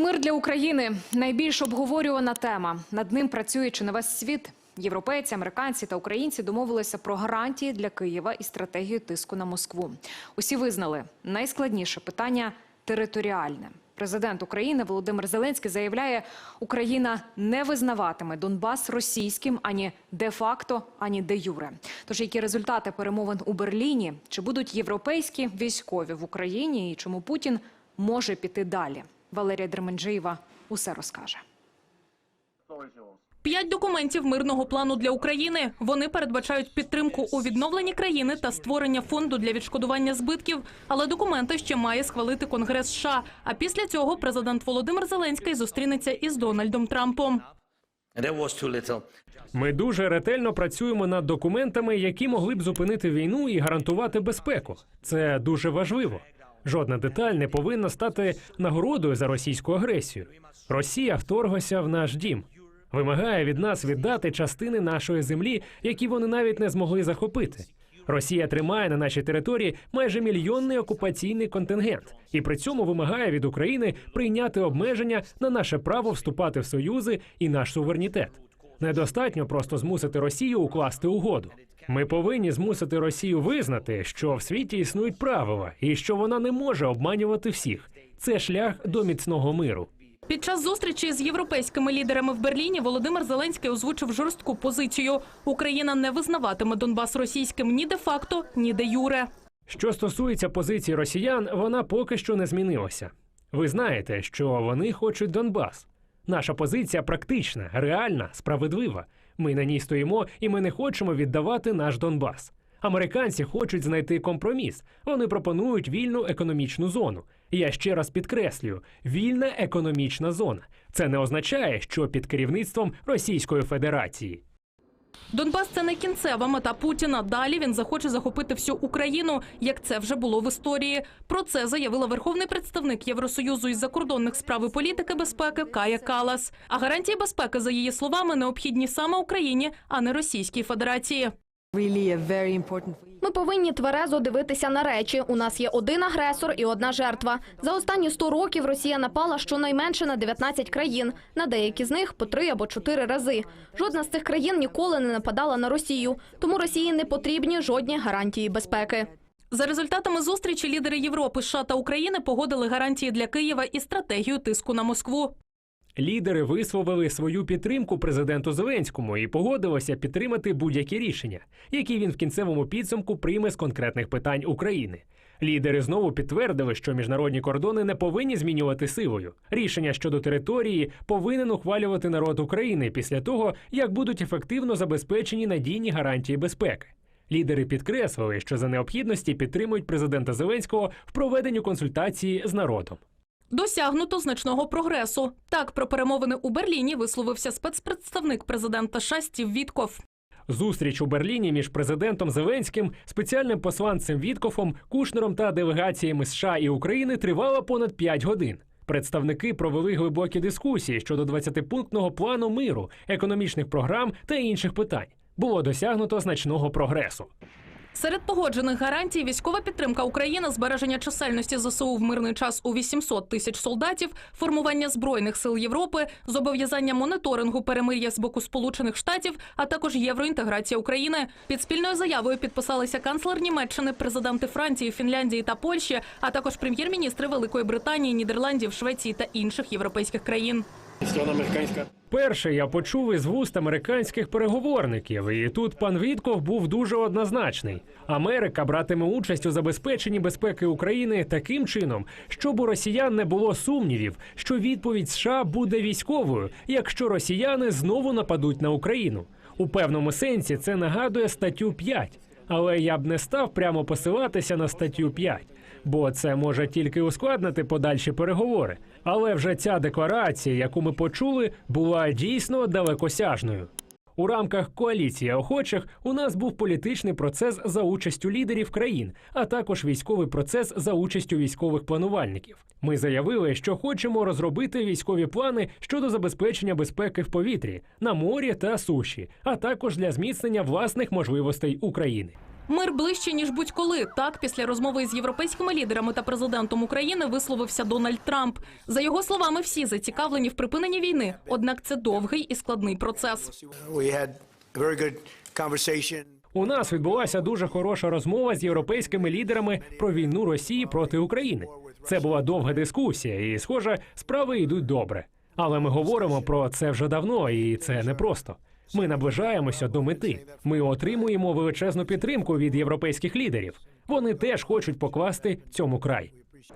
мир для України найбільш обговорювана тема. Над ним працює чи не весь світ. Європейці, американці та українці домовилися про гарантії для Києва і стратегію тиску на Москву. Усі визнали найскладніше питання територіальне. Президент України Володимир Зеленський заявляє, Україна не визнаватиме Донбас російським ані де-факто, ані де-юре. Тож які результати перемовин у Берліні? Чи будуть європейські військові в Україні і чому Путін може піти далі? Валерія Дерменджиєва усе розкаже. П'ять документів мирного плану для України. Вони передбачають підтримку у відновленні країни та створення фонду для відшкодування збитків. Але документи ще має схвалити Конгрес США. А після цього президент Володимир Зеленський зустрінеться із Дональдом Трампом. Ми дуже ретельно працюємо над документами, які могли б зупинити війну і гарантувати безпеку. Це дуже важливо. Жодна деталь не повинна стати нагородою за російську агресію. Росія вторглася в наш дім. Вимагає від нас віддати частини нашої землі, які вони навіть не змогли захопити. Росія тримає на нашій території майже мільйонний окупаційний контингент і при цьому вимагає від України прийняти обмеження на наше право вступати в союзи і наш суверенітет. Недостатньо просто змусити Росію укласти угоду. Ми повинні змусити Росію визнати, що в світі існують правила і що вона не може обманювати всіх. Це шлях до міцного миру. Під час зустрічі з європейськими лідерами в Берліні Володимир Зеленський озвучив жорстку позицію: Україна не визнаватиме Донбас російським ні де-факто, ні де-юре. Що стосується позиції росіян, вона поки що не змінилася. Ви знаєте, що вони хочуть Донбас. Наша позиція практична, реальна, справедлива. Ми на ній стоїмо, і ми не хочемо віддавати наш Донбас. Американці хочуть знайти компроміс. Вони пропонують вільну економічну зону. Я ще раз підкреслюю: вільна економічна зона. Це не означає, що під керівництвом Російської Федерації. Донбас це не кінцева мета Путіна. Далі він захоче захопити всю Україну, як це вже було в історії. Про це заявила верховний представник Євросоюзу із закордонних справ і політики безпеки Кая Калас. А гарантії безпеки, за її словами, необхідні саме Україні, а не Російській Федерації. Ми повинні тверезо дивитися на речі. У нас є один агресор і одна жертва. За останні 100 років Росія напала щонайменше на 19 країн. На деякі з них по три або чотири рази. Жодна з цих країн ніколи не нападала на Росію, тому Росії не потрібні жодні гарантії безпеки. За результатами зустрічі лідери Європи, США та України погодили гарантії для Києва і стратегію тиску на Москву. Лідери висловили свою підтримку президенту Зеленському і погодилися підтримати будь-які рішення, які він в кінцевому підсумку прийме з конкретних питань України. Лідери знову підтвердили, що міжнародні кордони не повинні змінювати силою. Рішення щодо території повинен ухвалювати народ України після того, як будуть ефективно забезпечені надійні гарантії безпеки. Лідери підкреслили, що за необхідності підтримують президента Зеленського в проведенні консультації з народом. Досягнуто значного прогресу. Так про перемовини у Берліні висловився спецпредставник президента США Стів Вітков. Зустріч у Берліні між президентом Зеленським, спеціальним посланцем Віткофом, Кушнером та делегаціями США і України тривала понад 5 годин. Представники провели глибокі дискусії щодо 20-пунктного плану миру, економічних програм та інших питань. Було досягнуто значного прогресу. Серед погоджених гарантій військова підтримка України, збереження чисельності ЗСУ в мирний час у 800 тисяч солдатів, формування збройних сил Європи, зобов'язання моніторингу перемир'я з боку Сполучених Штатів, а також євроінтеграція України. Під спільною заявою підписалися канцлер Німеччини, президенти Франції, Фінляндії та Польщі, а також прем'єр-міністри Великої Британії, Нідерландів, Швеції та інших європейських країн. Перше я почув із вуст американських переговорників, і тут пан Вітков був дуже однозначний. Америка братиме участь у забезпеченні безпеки України таким чином, щоб у росіян не було сумнівів, що відповідь США буде військовою, якщо росіяни знову нападуть на Україну. У певному сенсі це нагадує статтю 5. Але я б не став прямо посилатися на статтю 5, бо це може тільки ускладнити подальші переговори. Але вже ця декларація, яку ми почули, була дійсно далекосяжною. У рамках коаліції охочих у нас був політичний процес за участю лідерів країн, а також військовий процес за участю військових планувальників. Ми заявили, що хочемо розробити військові плани щодо забезпечення безпеки в повітрі, на морі та суші, а також для зміцнення власних можливостей України. Мир ближче ніж будь-коли. Так, після розмови з європейськими лідерами та президентом України висловився Дональд Трамп. За його словами, всі зацікавлені в припиненні війни. Однак це довгий і складний процес. У нас відбулася дуже хороша розмова з європейськими лідерами про війну Росії проти України. Це була довга дискусія, і, схоже, справи йдуть добре. Але ми говоримо про це вже давно, і це непросто. Ми наближаємося до мети. Ми отримуємо величезну підтримку від європейських лідерів. Вони теж хочуть покласти цьому край.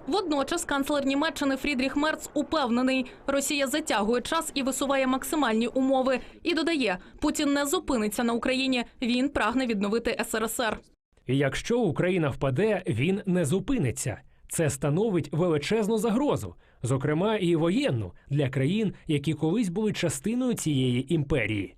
Водночас канцлер Німеччини Фрідріх Мерц упевнений, Росія затягує час і висуває максимальні умови. І додає, Путін не зупиниться на Україні. Він прагне відновити СРСР. І якщо Україна впаде, він не зупиниться. Це становить величезну загрозу, зокрема і воєнну для країн, які колись були частиною цієї імперії.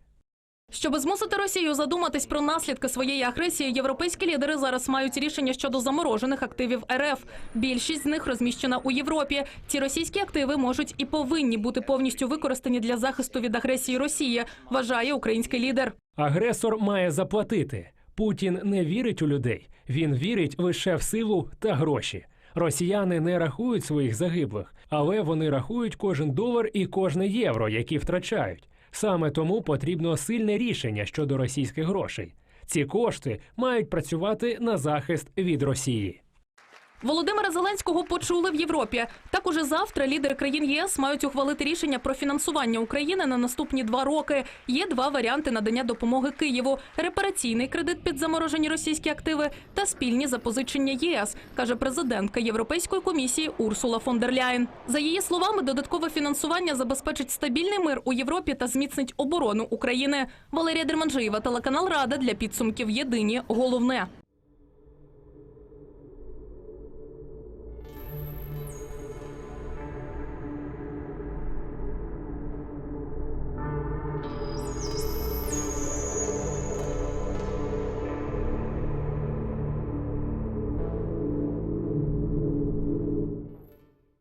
Щоб змусити Росію задуматись про наслідки своєї агресії, європейські лідери зараз мають рішення щодо заморожених активів РФ. Більшість з них розміщена у Європі. Ці російські активи можуть і повинні бути повністю використані для захисту від агресії Росії, вважає український лідер. Агресор має заплатити. Путін не вірить у людей. Він вірить лише в силу та гроші. Росіяни не рахують своїх загиблих, але вони рахують кожен долар і кожне євро, які втрачають. Саме тому потрібно сильне рішення щодо російських грошей. Ці кошти мають працювати на захист від Росії. Володимира Зеленського почули в Європі. Так уже завтра лідери країн ЄС мають ухвалити рішення про фінансування України на наступні два роки. Є два варіанти надання допомоги Києву: репараційний кредит під заморожені російські активи та спільні запозичення ЄС, каже президентка Європейської комісії Урсула фон дер Ляєн. За її словами, додаткове фінансування забезпечить стабільний мир у Європі та зміцнить оборону України. Валерія Дерманжиєва, телеканал Рада для підсумків. Єдині головне.